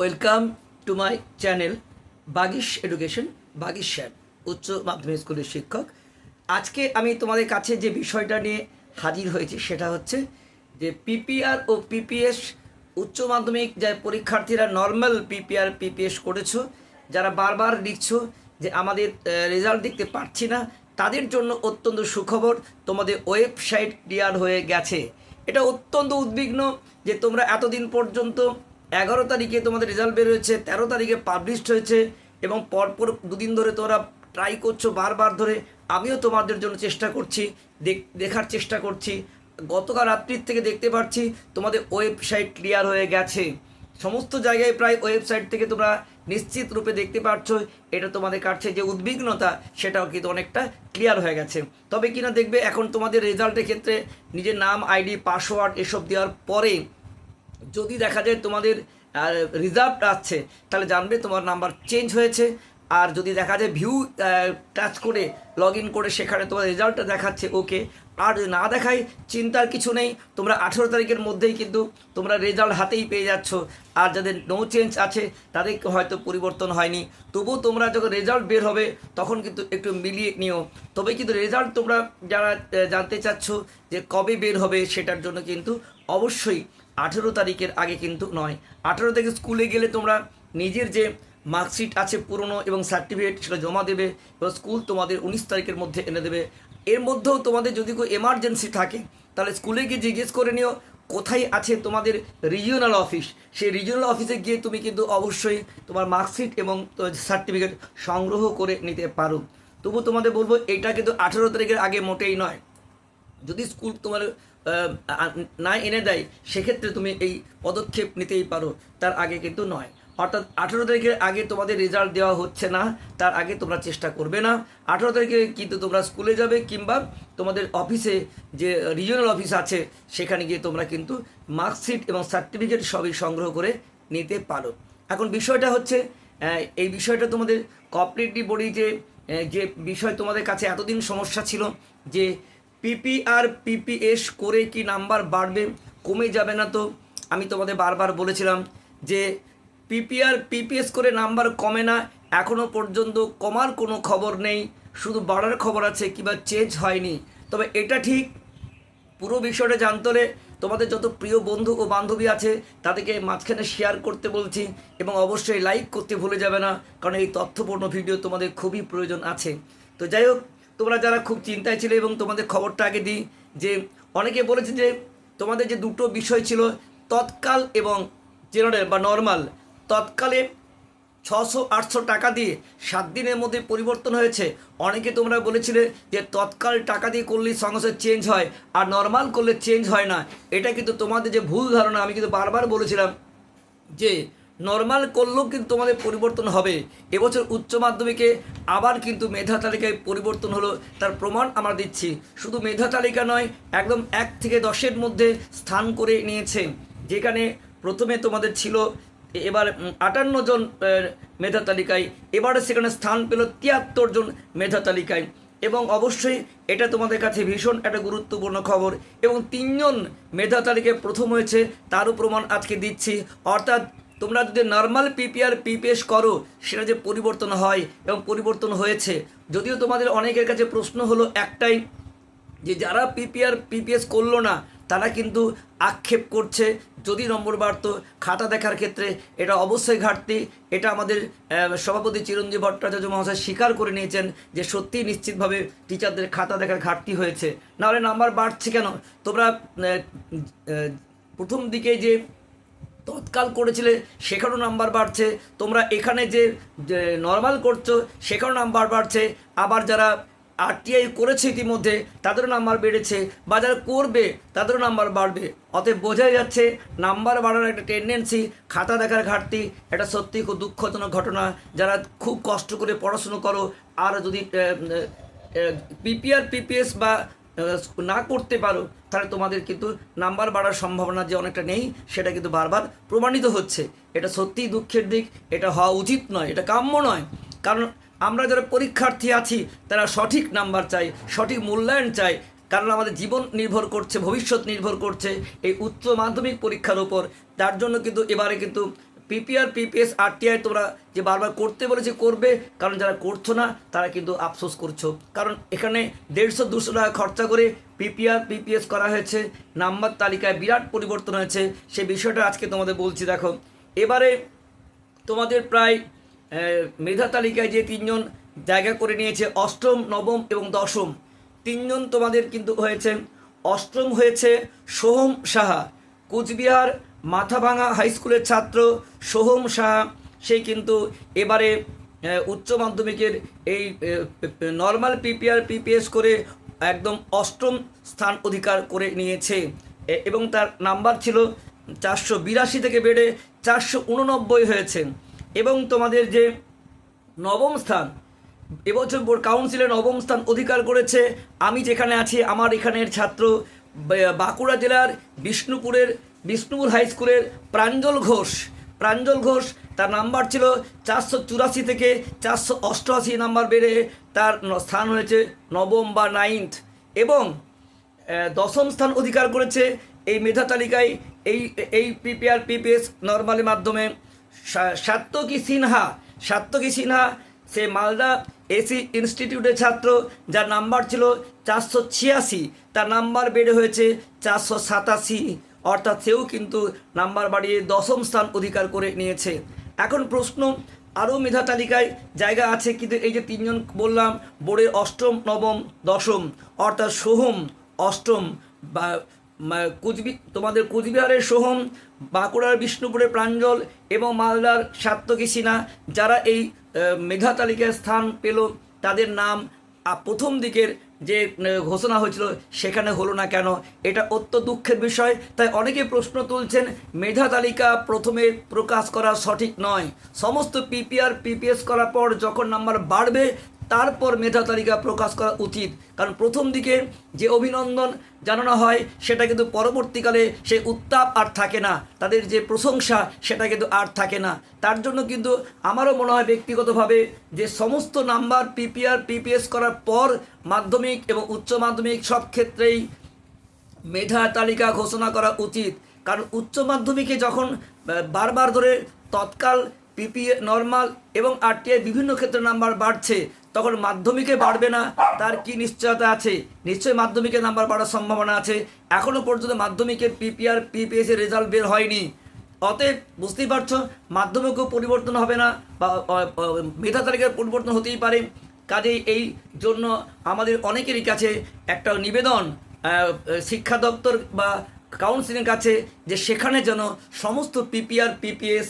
Welcome to my channel Bagish education Bagish sir উচ্চ মাধ্যমিক স্কুলের শিক্ষক। আজকে আমি তোমাদের কাছে যে বিষয়টা নিয়ে হাজির হয়েছি সেটা হচ্ছে যে পিপিআর ও পিপিএস উচ্চ মাধ্যমিক যে পরীক্ষার্থীরা নর্মাল পিপিআর পিপিএস করেছ, যারা বারবার লিখছো যে আমাদের রেজাল্ট দেখতে পারছি না, তাদের জন্য অত্যন্ত সুখবর, তোমাদের ওয়েবসাইট ক্লিয়ার হয়ে গেছে। এটা অত্যন্ত উদ্বিগ্ন যে তোমরা এতদিন পর্যন্ত এগারো তারিখে তোমাদের রেজাল্ট বের হয়েছে, তেরো তারিখে পাবলিশড হয়েছে এবং পরপর দুদিন ধরে তোমরা ট্রাই করছ বারবার ধরে। আমিও তোমাদের জন্য চেষ্টা করছি, দেখ- দেখার চেষ্টা করছি। গতকাল রাত্রির থেকে দেখতে পাচ্ছি তোমাদের ওয়েবসাইট ক্লিয়ার হয়ে গেছে। সমস্ত জায়গায় প্রায় ওয়েবসাইট থেকে তোমরা নিশ্চিত রূপে দেখতে পাচ্ছ এটা তোমাদের কাছে যে উদ্বিগ্নতা, সেটাও কিন্তু অনেকটা ক্লিয়ার হয়ে গেছে। তবে কিনা দেখবে এখন তোমাদের রেজাল্টের ক্ষেত্রে নিজের নাম আইডি পাসওয়ার্ড এসব দেওয়ার পরে যদি দেখা যায় তোমাদের রিজার্ভ আসছে তাহলে জানবে তোমার নাম্বার চেঞ্জ হয়েছে। আর যদি দেখা যায় ভিউ টাচ করে লগ ইন করে সেখানে তোমার রেজাল্টটা দেখাচ্ছে ওকে আর যদি না দেখায়, চিন্তার কিছু নেই, তোমরা আঠেরো তারিখের মধ্যেই কিন্তু তোমরা রেজাল্ট হাতেই পেয়ে যাচ্ছ। আর যাদের নো চেঞ্জ আছে, তাদের হয়তো পরিবর্তন হয়নি। তবুও তোমরা যখন রেজাল্ট বের হবে, তখন কিন্তু একটু মিলিয়ে নিও। তবে কিন্তু রেজাল্ট তোমরা যারা জানতে চাচ্ছ যে কবে বের হবে, সেটার জন্য কিন্তু অবশ্যই আঠেরো তারিখের আগে কিন্তু নয়। আঠেরো তারিখে স্কুলে গেলে তোমরা নিজের যে মার্কশিট আছে পুরনো এবং সার্টিফিকেট সেটা জমা দেবে এবং স্কুল তোমাদের উনিশ তারিখের মধ্যে এনে দেবে। এর মধ্যেও তোমাদের যদি কোনো এমার্জেন্সি থাকে, তাহলে স্কুলে গিয়ে জিজ্ঞেস করে নিও, কোথায় আছে তোমাদের রিজিওনাল অফিস সেই রিজিওনাল অফিসে গিয়ে তুমি কিন্তু অবশ্যই তোমার মার্কশিট এবং সার্টিফিকেট সংগ্রহ করে নিতে পারো। তবু তোমাদের বলব এটা কিন্তু আঠেরো তারিখের আগে মোটেই নয়। যদি স্কুল তোমার না এনে দেয়, সেক্ষেত্রে তুমি এই পদক্ষেপ নিতেই পারো। তার আগে কিন্তু নয়। অর্থাৎ আঠেরো তারিখের আগে তোমাদের রেজাল্ট দেওয়া হচ্ছে না, তার আগে তোমরা চেষ্টা করবে না। আঠেরো তারিখে কিন্তু তোমরা স্কুলে যাবে কিংবা তোমাদের অফিসে যে রিজিওনাল অফিস আছে, সেখানে গিয়ে তোমরা কিন্তু মার্কশিট এবং সার্টিফিকেট সবই সংগ্রহ করে নিতে পারো। এখন বিষয়টা হচ্ছে এই বিষয়টা তোমাদের কপারেটিভ বডিতে যে বিষয় তোমাদের কাছে এতদিন সমস্যা ছিল যে পিপিআর পিপিএস করে কি নাম্বার বাড়বে, কমে যাবে না তো? আমি তোমাদের বারবার বলেছিলাম যে পিপিআর পিপিএস করে নাম্বার কমে না এখনও পর্যন্ত কমার কোনো খবর নেই, শুধু বাড়ার খবর আছে, কিংবা চেঞ্জ হয়নি। তবে এটা ঠিক, পুরো বিষয়টা জানতে হলে তোমাদের যত প্রিয় বন্ধু ও বান্ধবী আছে, তাদেরকে মাঝখানে শেয়ার করতে বলছি এবং অবশ্যই লাইক করতে ভুলে যাবে না, কারণ এই তথ্যপূর্ণ ভিডিও তোমাদের খুবই প্রয়োজন আছে। তো যাই হোক তোমরা যারা খুব চিন্তায় ছিলে এবং তোমাদের খবরটা আগে দিই, যে অনেকে বলেছে যে তোমাদের যে দুটো বিষয় ছিল, তৎকাল এবং জেনারেল বা নর্মাল তৎকালে ছশো আটশো টাকা দিয়ে সাত দিনের মধ্যে পরিবর্তন হয়েছে। অনেকে তোমরা বলেছিলে যে তৎকাল টাকা দিয়ে করলেই সঙ্গে সঙ্গে চেঞ্জ হয়, আর নর্মাল করলে চেঞ্জ হয় না। এটা কিন্তু তোমাদের যে ভুল ধারণা, আমি কিন্তু বারবার বলেছিলাম যে নর্মাল করলেও কিন্তু তোমাদের পরিবর্তন হবে। এবছর উচ্চ মাধ্যমিকে আবার কিন্তু মেধা তালিকায় পরিবর্তন হলো, তার প্রমাণ আমরা দিচ্ছি। শুধু মেধা তালিকা নয়, একদম এক থেকে দশের মধ্যে স্থান করে নিয়েছে। যেখানে প্রথমে তোমাদের ছিল, এবার আটান্ন জন মেধা তালিকায়, এবারে সেখানে স্থান পেল তিয়াত্তর জন মেধা তালিকায়। এবং অবশ্যই এটা তোমাদের কাছে ভীষণ একটা গুরুত্বপূর্ণ খবর, এবং তিনজন মেধা তালিকায় প্রথম হয়েছে, তারও প্রমাণ আজকে দিচ্ছি। অর্থাৎ তোমরা যদি নর্মাল পিপিআর পিপিএস করো, সেটা যে পরিবর্তন হয় এবং পরিবর্তন হয়েছে। যদিও তোমাদের অনেকের কাছে প্রশ্ন হলো একটাই, যে যারা পিপিআর পিপিএস করল না, তারা কিন্তু আক্ষেপ করছে। যদি নম্বর বাড়তো, খাতা দেখার ক্ষেত্রে এটা অবশ্যই ঘাটতি। এটা আমাদের সভাপতি চিরঞ্জীব ভট্টাচার্য মহাশয় স্বীকার করে নিয়েছেন যে সত্যিই নিশ্চিতভাবে টিচারদের খাতা দেখার ঘাটতি হয়েছে। নাহলে নাম্বার বাড়ছে কেন? তোমরা প্রথম দিকে যে তৎকাল করেছিলে, সেখানেও নাম্বার বাড়ছে। তোমরা এখানে যে নর্মাল করছ, সেখানেও নাম্বার বাড়ছে। আবার যারা আরটিআই করেছে ইতিমধ্যে, তাদেরও নাম্বার বেড়েছে। বা যারা করবে, তাদেরও নাম্বার বাড়বে। অতএব বোঝাই যাচ্ছে, নাম্বার বাড়ানোর একটা টেন্ডেন্সি খাতা দেখার ঘাটতি, এটা সত্যি খুব দুঃখজনক ঘটনা। যারা খুব কষ্ট করে পড়াশুনো করো, আর যদি পিপিআর পিপিএস বা না করতে পারো, তাহলে তোমাদের কিন্তু নাম্বার বাড়ার সম্ভাবনা যে অনেকটা নেই, সেটা কিন্তু বারবার প্রমাণিত হচ্ছে। এটা সত্যিই দুঃখের দিক, এটা হওয়া উচিত নয়, এটা কাম্য নয়। কারণ আমরা যারা পরীক্ষার্থী আছি, তারা সঠিক নাম্বার চাই, সঠিক মূল্যায়ন চাই, কারণ আমাদের জীবন নির্ভর করছে, ভবিষ্যৎ নির্ভর করছে এই উচ্চ মাধ্যমিক পরীক্ষার উপর। তার জন্য কিন্তু এবারে কিন্তু পিপিআর পিপিএস আরটিআই তোমরা যে বারবার করতে বলেছে, করবে। কারণ যারা করছ না, তারা কিন্তু আফসোস করছ। কারণ এখানে দেড়শো, দুশো টাকা খরচা করে পিপিআর পিপিএস করা হয়েছে। নাম্বার তালিকায় বিরাট পরিবর্তন হয়েছে। সে বিষয়টা আজকে তোমাদের বলছি, দেখো। এবারে তোমাদের প্রায় মেধা তালিকায় যে তিনজন জায়গা করে নিয়েছে, অষ্টম, নবম এবং দশম, তিনজন তোমাদের কিন্তু হয়েছে। অষ্টম হয়েছে সোহম সাহা, কুচবিহার মাথাভাঙা হাই স্কুলের ছাত্র সোহম সাহা সে কিন্তু এবারে উচ্চ মাধ্যমিকের এই নর্মাল পিপিআর পিপিএস করে একদম অষ্টম স্থান অধিকার করে নিয়েছে। এবং তার নাম্বার ছিল চারশো বিরাশি থেকে বেড়ে চারশো উননব্বই হয়েছে। এবং তোমাদের যে নবম স্থান, এবছর বোর্ড কাউন্সিলে নবম স্থান অধিকার করেছে। আমি যেখানে আছি, আমার এখানের ছাত্র বাঁকুড়া জেলার বিষ্ণুপুরের বিষ্ণুপুর হাই স্কুলের প্রাঞ্জল ঘোষ। প্রাঞ্জল ঘোষ, তার নাম্বার ছিল চারশো চুরাশি থেকে চারশো অষ্টআশি নাম্বার বেড়ে তার স্থান হয়েছে নবম বা নাইন্থ। এবং দশম স্থান অধিকার করেছে এই মেধা তালিকায় এই এই পিপিআর পিপিএস নর্মালের মাধ্যমে। সাত্তকী সিনহা সাত্তকী সিনহা, সে মালদা এসি ইনস্টিটিউটের ছাত্র, যার নাম্বার ছিল চারশো ছিয়াশি। তার নাম্বার বেড়ে হয়েছে চারশো সাতাশি। অর্থাৎ সেও কিন্তু নাম্বার বাড়িয়ে দশম স্থান অধিকার করে নিয়েছে। এখন প্রশ্ন, আরও মেধা তালিকায় জায়গা আছে কিন্তু এই যে তিনজন বললাম বোর্ডের অষ্টম, নবম, দশম, অর্থাৎ সোহম, অষ্টম, বা কুচবি, তোমাদের কুচবিহারের সোহম, বাঁকুড়ার বিষ্ণুপুরের প্রাঞ্জল এবং মালদার সাত্তকী সিনহা, যারা এই মেধা তালিকায় স্থান পেল, তাদের নাম প্রথম দিকের যে ঘোষণা হয়েছিল সেখানে হলো না কেন? এটা অত্য দুঃখের বিষয়। তাই অনেকে প্রশ্ন তুলছেন, মেধা তালিকা প্রথমে প্রকাশ করা সঠিক নয়। সমস্ত পিপিআর পিপিএস করার পর যখন নাম্বার বাড়বে তারপর মেধা তালিকা প্রকাশ করা উচিত। কারণ প্রথম দিকে যে অভিনন্দন জানানো হয়, সেটা কিন্তু পরবর্তীকালে সে উত্তাপ আর থাকে না। তাদের যে প্রশংসা, সেটা কিন্তু আর থাকে না। তার জন্য কিন্তু আমারও মনে হয় ব্যক্তিগতভাবে যে সমস্ত নাম্বার পিপিআর পিপিএস করার পর মাধ্যমিক এবং উচ্চ মাধ্যমিক সব ক্ষেত্রেই মেধা তালিকা ঘোষণা করা উচিত। কারণ উচ্চ মাধ্যমিকে যখন বারবার ধরে Tatkal P P A normal এবং আরটিআই বিভিন্ন ক্ষেত্রে নাম্বার বাড়ছে, তখন মাধ্যমিকে বাড়বে না, তার কি নিশ্চয়তা আছে? নিশ্চয়ই মাধ্যমিকে নাম্বার বাড়ার সম্ভাবনা আছে। এখনও পর্যন্ত মাধ্যমিকের পিপিআর পিপিএসের রেজাল্ট বের হয়নি। অতএব বুঝতেই পারছ, মাধ্যমিকও পরিবর্তন হবে না বা মেধা তালিকার পরিবর্তন হতেই পারে। কাজেই এই জন্য আমাদের অনেকেরই কাছে একটা নিবেদন শিক্ষা দপ্তর বা কাউন্সিলের কাছে, যে সেখানে যেন সমস্ত পিপিআর পিপিএস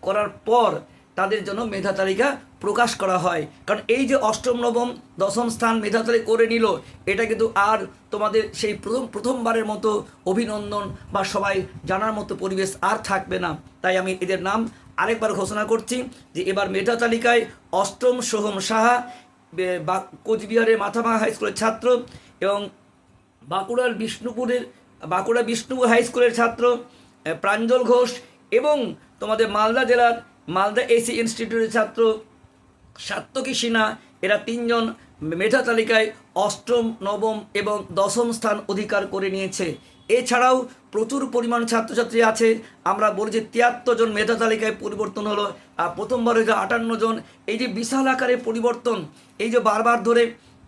করার পর তাদের জন্য মেধা তালিকা প্রকাশ করা হয়। কারণ এই যে অষ্টম, নবম, দশম স্থান মেধা তালিকা করে নিল, এটা কিন্তু আর তোমাদের সেই প্রথম, প্রথমবারের মতো অভিনন্দন বা সবাই জানার মতো পরিবেশ আর থাকবে না। তাই আমি এদের নাম আরেকবার ঘোষণা করছি যে এবার মেধা তালিকায় অষ্টম সোহম সাহা, বা- কোচবিহারের মাথাভাঙা হাই স্কুলের ছাত্র এবং বাঁকুড়ার বিষ্ণুপুরের, বাঁকুড়া বিষ্ণুপুর হাই স্কুলের ছাত্র প্রাঞ্জল ঘোষ এবং তোমাদের মালদা জেলার মালদা এসি ইনস্টিটিউটের ছাত্র সাত্তকী সিনহা, এরা তিনজন মেধা তালিকায় অষ্টম, নবম এবং দশম স্থান অধিকার করে নিয়েছে। এছাড়াও প্রচুর পরিমাণ ছাত্রছাত্রী আছে। আমরা বলি যে তিয়াত্তর জন মেধা তালিকায় পরিবর্তন হলো, আর প্রথমবার হয়েছে আটান্ন জন। এই যে বিশাল আকারে পরিবর্তন, এই যে বারবার ধরে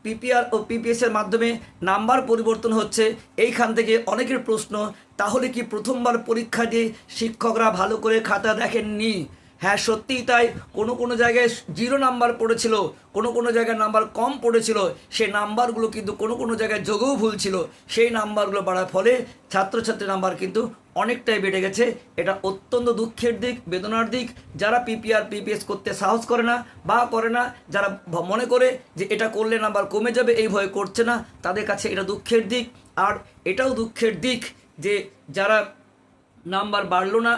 পিপিআর ও পিপিএসের মাধ্যমে নাম্বার পরিবর্তন হচ্ছে। এইখান থেকে অনেকের প্রশ্ন, তাহলে কি প্রথমবার পরীক্ষা দিয়ে শিক্ষকরা ভালো করে খাতা দেখেননি? হ্যাঁ সত্যিই তাই। কোনো কোনো জায়গায় জিরো নাম্বার পড়েছিল, কোনো কোনো জায়গায় নাম্বার কম পড়েছিল, সেই নাম্বারগুলো কিন্তু কোনো কোনো জায়গায় যোগেও ভুল ছিল। সেই নাম্বারগুলো বাড়ার ফলে ছাত্রছাত্রী নাম্বার কিন্তু অনেকটাই বেড়ে গেছে। এটা অত্যন্ত দুঃখের দিক, বেদনার দিক। যারা পিপিআর, পিপিএস করতে সাহস করে না বা করে না, যারা মনে করে যে এটা করলে নাম্বার কমে যাবে, এই ভয় করছে না, তাদের কাছে এটা দুঃখের দিক। আর এটাও দুঃখের দিক যে যারা নাম্বার বাড়লো না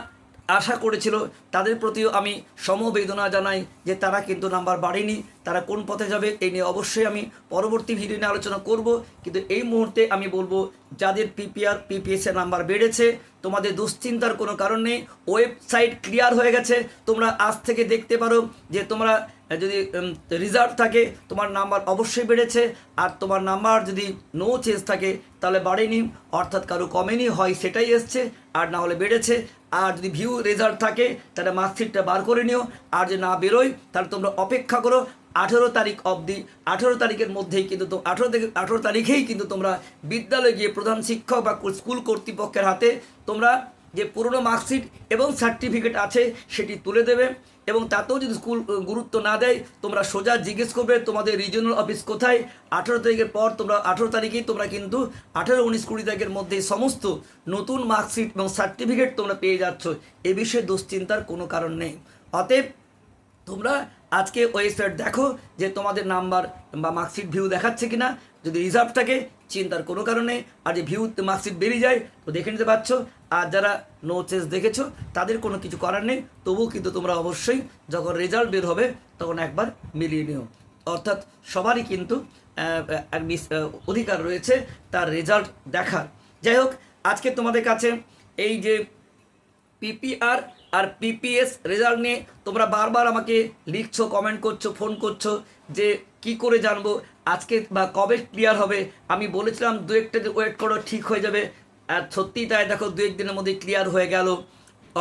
আশা করেছিল, তাদের প্রতিও আমি সমবেদনা জানাই যে তারা কিন্তু নাম্বার বাড়েনি, তারা কোন পথে যাবে এই নিয়ে অবশ্যই আমি পরবর্তী ভিডিও নিয়ে আলোচনা করব। কিন্তু এই মুহূর্তে আমি বলব, যাদের পিপিআর পিপিএসের নাম্বার বেড়েছে, তোমাদের দুশ্চিন্তার কোনো কারণ নেই ওয়েবসাইট ক্লিয়ার হয়ে গেছে, তোমরা আজ থেকে দেখতে পারো যে তোমরা যদি রিজার্ভ থাকে, তোমার নাম্বার অবশ্যই বেড়েছে। আর তোমার নাম্বার যদি নো চেঞ্জ থাকে, তাহলে বাড়েনি, অর্থাৎ কারও কমেনি, হয় সেটাই এসছে, আর না হলে বেড়েছে। আর যদি ভিউ রেজাল্ট থাকে, তাহলে মার্কশিটটা বার করে নিও। আর যে না বেরোয়, তাহলে তোমরা অপেক্ষা করো, আঠেরো তারিখ অবধি, আঠেরো তারিখের মধ্যেই কিন্তু তো, আঠেরো থেকে, আঠেরো তারিখেই কিন্তু তোমরা বিদ্যালয়ে গিয়ে প্রধান শিক্ষক বা স্কুল কর্তৃপক্ষের হাতে তোমরা যে পুরনো মার্কশিট এবং সার্টিফিকেট আছে, সেটি তুলে দেবে। এবং তাতেও যদি স্কুল গুরুত্ব না দেয়, তোমরা সোজা জিজ্ঞেস করবে তোমাদের রিজিওনাল অফিস কোথায়। আঠেরো তারিখের পর তোমরা, আঠেরো তারিখেই তোমরা কিন্তু আঠেরো উনিশ কুড়ি তারিখের মধ্যে সমস্ত নতুন মার্কশিট এবং সার্টিফিকেট তোমরা পেয়ে যাচ্ছ। এ বিষয়ে দুশ্চিন্তার কোনো কারণ নেই। অতএব তোমরা আজকে ওয়েবসাইট দেখো যে তোমাদের নাম্বার বা মার্কশিট ভিউ দেখাচ্ছে কিনা। যদি রিজার্ভ থাকে চিন্তার কোনো কারণে আর যে ভিউ মার্কশিট বেরিয়ে যায়, তো দেখে নিতে পারছ। আর যারা নো চেস দেখেছ, তাদের কোনো কিছু করার নেই। তবুও কিন্তু তোমরা অবশ্যই যখন রেজাল্ট বের হবে, তখন একবার মিলিয়ে নিও। অর্থাৎ সবারই কিন্তু অধিকার রয়েছে তার রেজাল্ট দেখার। যাই হোক, আজকে তোমাদের কাছে এই যে পিপিআর আর পিপিএস রেজাল্ট নিয়ে তোমরা বারবার আমাকে লিখছো কমেন্ট করছ ফোন করছ যে কি করে জানব? আজকে বা কবে ক্লিয়ার হবে? আমি বলেছিলাম দু একটা ওয়েট করো, ঠিক হয়ে যাবে। আর সত্যিই তাই, দেখো, দু একদিনের মধ্যে ক্লিয়ার হয়ে গেল।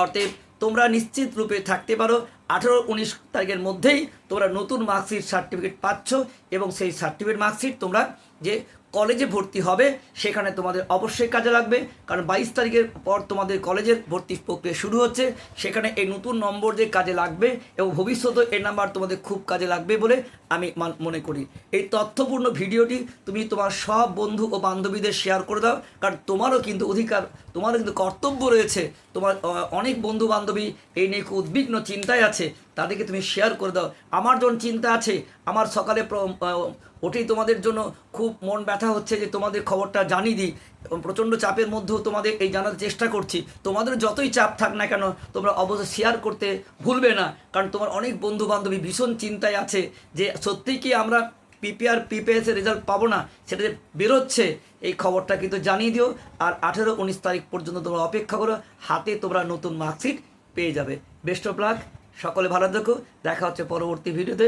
অতএব তোমরা নিশ্চিত রূপে থাকতে পারো, আঠেরো উনিশ তারিখের মধ্যেই তোমরা নতুন মার্কশিট সার্টিফিকেট পাচ্ছ এবং সেই সার্টিফিকেট মার্কশিট তোমরা যে কলেজে ভর্তি হবে, সেখানে তোমাদের অবশ্যই কাজে লাগবে। কারণ বাইশ তারিখের পর তোমাদের কলেজের ভর্তি প্রক্রিয়া শুরু হচ্ছে, সেখানে এই নতুন নম্বর যে কাজে লাগবে এবং ভবিষ্যতে এই নাম্বার তোমাদের খুব কাজে লাগবে বলে আমি মান- করি। এই তথ্যপূর্ণ ভিডিওটি তুমি তোমার সব বন্ধু ও বান্ধবীদের শেয়ার করে দাও, কারণ তোমারও কিন্তু অধিকার, তোমারও কিন্তু কর্তব্য রয়েছে। তোমার অনেক বন্ধু বান্ধবী এই নিয়ে উদ্বিগ্ন চিন্তায় আছে। তাদেরকে তুমি শেয়ার করে দাও। আমার যখন চিন্তা আছে, আমার সকালে ওঠেই তোমাদের জন্য খুব মন ব্যথা হচ্ছে যে তোমাদের খবরটা জানিয়ে দিই। প্রচণ্ড চাপের মধ্যেও তোমাদের এই জানার চেষ্টা করছি। তোমাদের যতই চাপ থাক না কেন, তোমরা অবশ্যই শেয়ার করতে ভুলবে না। কারণ তোমার অনেক বন্ধু বান্ধবী ভীষণ চিন্তায় আছে যে সত্যিই কি আমরা পিপিআর পিপিএসের রেজাল্ট পাবো না? সেটা যে বেরোচ্ছে, এই খবরটা কিন্তু জানিয়ে দিও। আর আঠেরো, উনিশ তারিখ পর্যন্ত তোমরা অপেক্ষা করো। হাতে তোমরা নতুন মার্কশিট পেয়ে যাবে। বেস্ট অফ লাক সকলে ভালো থেকো। দেখা হচ্ছে পরবর্তী ভিডিওতে।